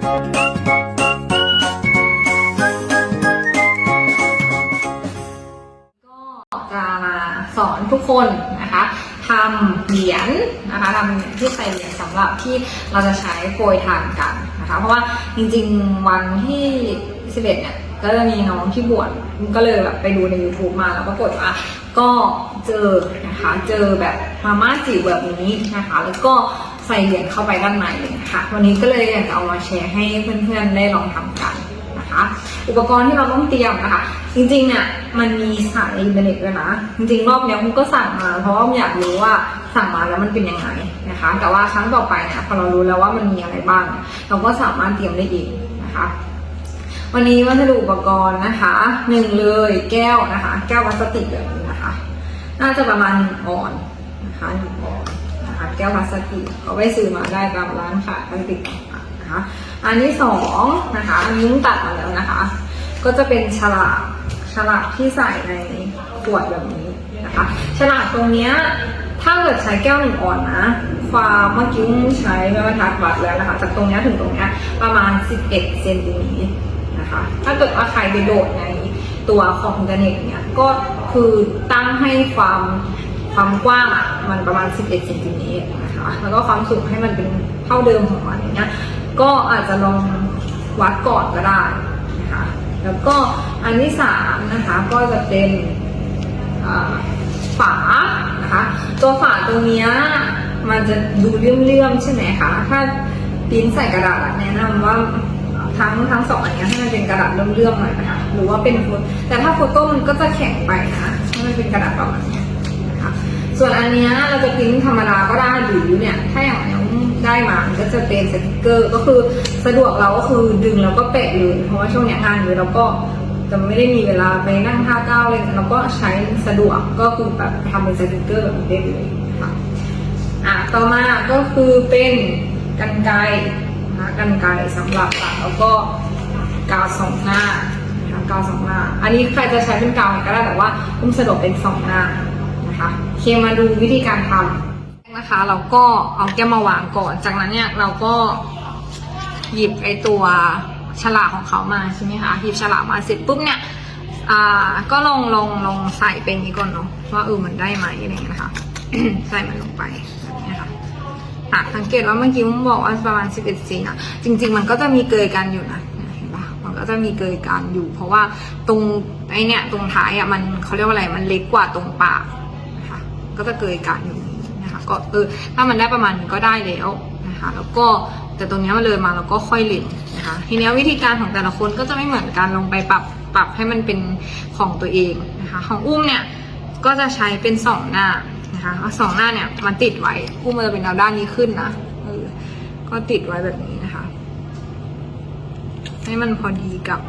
ก็จะมาสอนทุกคนนะคะทำเหรียญนะคะทำที่ใส่เหรียญสำหรับที่เราจะใช้โปรยทานกันนะคะ เพราะว่าจริงๆวันที่ 11 เนี่ยก็จะมีน้องที่บวชก็เลยแบบไปดูใน YouTube มาแล้วก็กดว่าก็เจอนะคะ เจอแบบมาม่าจิ๋วแบบนี้นะคะ แล้วก็ ส่เหรียญเข้าไปด้านในเลยนะคะวันนี้ก็เลยอยากจะเอามาแชร์ให้เพื่อนๆได้ลองทำกันนะคะอุปกรณ์ที่เราต้องเตรียมนะคะจริงๆเนี่ยมันมีสายอินเทอร์เน็ตด้วยนะจริงๆรอบนี้ยผมก็สั่งมา เพราะว่าอยากรู้ว่าสั่งมาแล้วมันเป็นยังไงนะคะ แต่ว่าครั้งต่อไปเนี่ยพอเรารู้แล้วว่ามันมีอะไรบ้าง เราก็สามารถเตรียมได้เองนะคะวันนี้วัสดุอุปกรณ์นะคะหนึ่งเลยแก้วนะคะ แก้วพลาสติกแบบนี้นะคะ น่าจะประมาณหนึ่งออนนะคะหนึ่งออน ก้วพลาสติกเขาไปซื้อมาได้ตามร้านขายพลาสติกต่างๆนะคะ อันที่สองนะคะ อันนี้ตัดมาแล้วนะคะ ก็จะเป็นฉลากฉลากที่ใส่ในขวดแบบนี้นะคะฉลากตรงเนี้ยถ้าเกิดใช้แก้วหนึ่งอ่อนนะความเมื่อกี้ใช้แม่บรรทัดวัดแล้วนะคะ จากตรงเนี้ยถึงตรงเนี้ยประมาณ 11 เซนติเมตรนะคะ ถ้าเกิดว่าใครไปโดดในตัวของอินเทอร์เน็ตเนี่ยก็คือตั้งให้ความ ความกว้างอะมันประมาณ 11เซนติเมตรนะคะแล้วก็ความสูงให้มันเป็นเท่าเดิมของมันอย่างเงี้ยก็อาจจะลองวัดก่อนก็ได้นะคะแล้วก็อันที่สามนะคะก็จะเป็นฝานะคะตัวฝาตรงเนี้ยมันจะดูเลื่อมๆใช่ไหมคะถ้าปิ้นใส่กระดาษแนะนำว่าทั้งทั้งสองอันเนี้ยให้มันเป็นกระดาษเลื่อมๆหน่อยนะคะหรือว่าเป็นโฟโต้แต่ถ้าโฟโต้มันก็จะแข็งไปนะถ้ามันเป็นกระดาษประมาณเนี้ย คะส่วนอันเนี้ยเราจะปริ้นธรรมดาก็ได้หรือเนี่ยถ้าอย่างนี้ได้มามันก็จะเป็นสติกเกอร์ก็คือสะดวกเราก็คือดึงแล้วก็แปะเลยเพราะว่าช่วงเนี้ยงานเยอะเราก็จะไม่ได้มีเวลาไปนั่งท่าก้าวเลยเราก็ใช้สะดวกก็คือแบบทำเป็นสติกเกอร์แบบนี้ได้เลยค่ะอะต่อมาก็คือเป็นกันไกนะกันไกรสำหรับตัดแล้วก็กาวสองหน้านะกาวสองหน้า อันนี้ใครจะใช้เป็นกาวก็ได้แต่ว่าอุ้มสะดวกเป็นสองหน้า นะคะโอเคมาดูวิธีการทำนะคะ เราก็เอาแก้วมาวางก่อน จากนั้นเนี่ยเราก็หยิบไอตัวฉลากของเขามาใช่ไหมคะหยิบฉลากมาเสร็จปุ๊บเนี่ยอ่าก็ลองลองลองใส่เป็นนี้ก่อนเนาะว่าเออมันได้ไหมอะไรอย่างเงี้ยนะคะใส่มันลงไปนี้ค่ะอะสังเกตว่าเมื่อกี้ผมบอกว่าประมาณ 11เซน่ะจริง ๆ มันก็จะมีเกยกันอยู่นะเห็นปะมันก็จะมีเกยกันอยู่ เพราะว่าตรงไอเนี่ยตรงท้ายอะมันเขาเรียกว่าอะไรมันเล็กกว่าตรงปาก ก็จะเกยการอยู่างนี้นะคะก็เออถ้ามันได้ประมาณนี้ก็ได้แล้วนะคะแล้วก็แต่ตรงนี้มันเลยมาแล้วก็ค่อยเล็มนะคะทีนี้วิธีการของแต่ละคนก็จะไม่เหมือนกันลงไปปรับปรับให้มันเป็นของตัวเองนะคะของอุ้มเนี่ยก็จะใช้เป็นสองหน้านะคะสองหน้าเนี่ยมันติดไว้อุ้มมันจะเป็นแนวด้านนี้ขึ้นนะเออก็ติดไว้แบบนี้นะคะให้มันพอดีกับ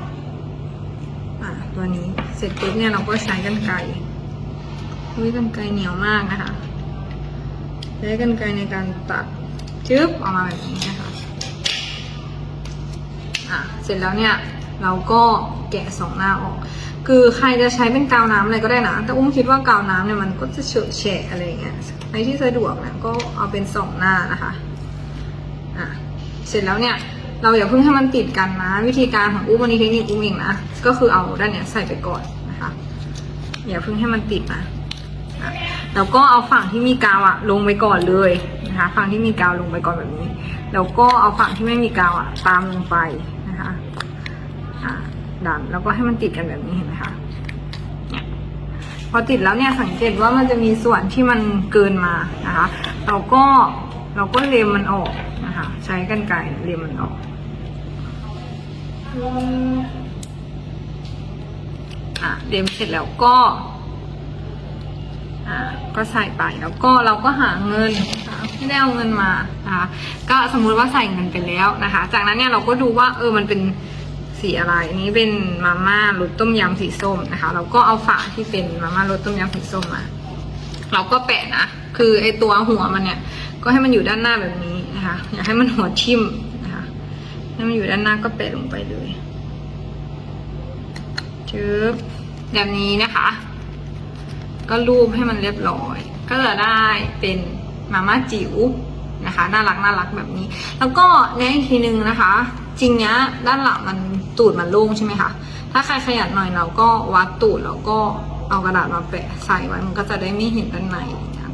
อ่าตัวนี้เสร็จปุ๊บเนี่ยเราก็ใช้กันไกร อุ้ยกันไกรเหนียวมากนะคะใช้กันไกรในการตัดจึ๊บออกมาแบบนี้นะคะอะเสร็จแล้วเนี่ยเราก็แกะสองหน้าออก คือใครจะใช้เป็นกาวน้ำอะไรก็ได้นะ แต่อุ้มคิดว่ากาวน้ำเนี่ยมันก็จะเฉอะแฉะอะไรเงี้ยในที่สะดวกเนี่ยก็เอาเป็นสองหน้านะคะอะเสร็จแล้วเนี่ยเราอย่าเพิ่งให้มันติดกันนะ วิธีการของอุ้มวันนี้เทคนิคอุ้มเองนะก็คือเอาด้านเนี้ยใส่ไปก่อนนะคะอย่าเพิ่งให้มันติดนะ แล้วก็เอาฝั่งที่มีกาวอะลงไปก่อนเลยนะคะ ฝั่งที่มีกาวลงไปก่อนแบบนี้ แล้วก็เอาฝั่งที่ไม่มีกาวอะตามลงไปนะคะดันแล้วก็ให้มันติดกันแบบนี้เห็นไหมคะเนี่ยพอติดแล้วเนี่ยสังเกตว่ามันจะมีส่วนที่มันเกินมานะคะเราก็เราก็เลียมมันออกนะคะ ใช้กรรไกเลียมมันออกอะเลียมเสร็จแล้วก็ ก็ใส่ไปแล้วก็เราก็หาเงินนะคะไม่ได้เอาเงินมานะคะก็สมมุติว่าใส่เงินไปแล้วนะคะ จากนั้นเนี่ยเราก็ดูว่าเออมันเป็นสีอะไรอันนี้เป็นมาม่ารสต้มยำสีส้มนะคะ เราก็เอาฝาที่เป็นมาม่ารสต้มยำสีส้มมาเราก็แปะนะคือไอตัวหัวมันเนี่ย ก็ให้มันอยู่ด้านหน้าแบบนี้นะคะอย่าให้มันหัวทิ่มนะคะให้มันอยู่ด้านหน้าก็แปะลงไปเลยจึ๊บแบบนี้นะคะ ก็รูปให้มันเรียบร้อย ก็จะได้เป็นมาม่าจิ๋วนะคะน่ารักน่ารักแบบนี้ แล้วก็แนะอีกทีนึงนะคะ จริงเนี้ยด้านหลังมันตูดมันโล่งใช่ไหมคะถ้าใครขยันหน่อยเราก็วัดตูดแล้วก็เอากระดาษมาแปะใส่ไว้มันก็จะได้ไม่เห็นด้านใน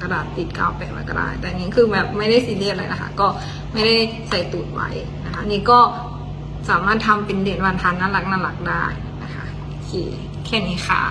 กระดาษติดกาวแปะไว้ก็ได้แต่นี้คือแบบไม่ได้ซีเรียสอะไรนะคะ ก็ไม่ได้ใส่ตูดไว้นะคะ นี่ก็สามารถทำเป็นเด่นวันทันน่ารักน่ารักได้นะคะโอเคแค่นี้ค่ะ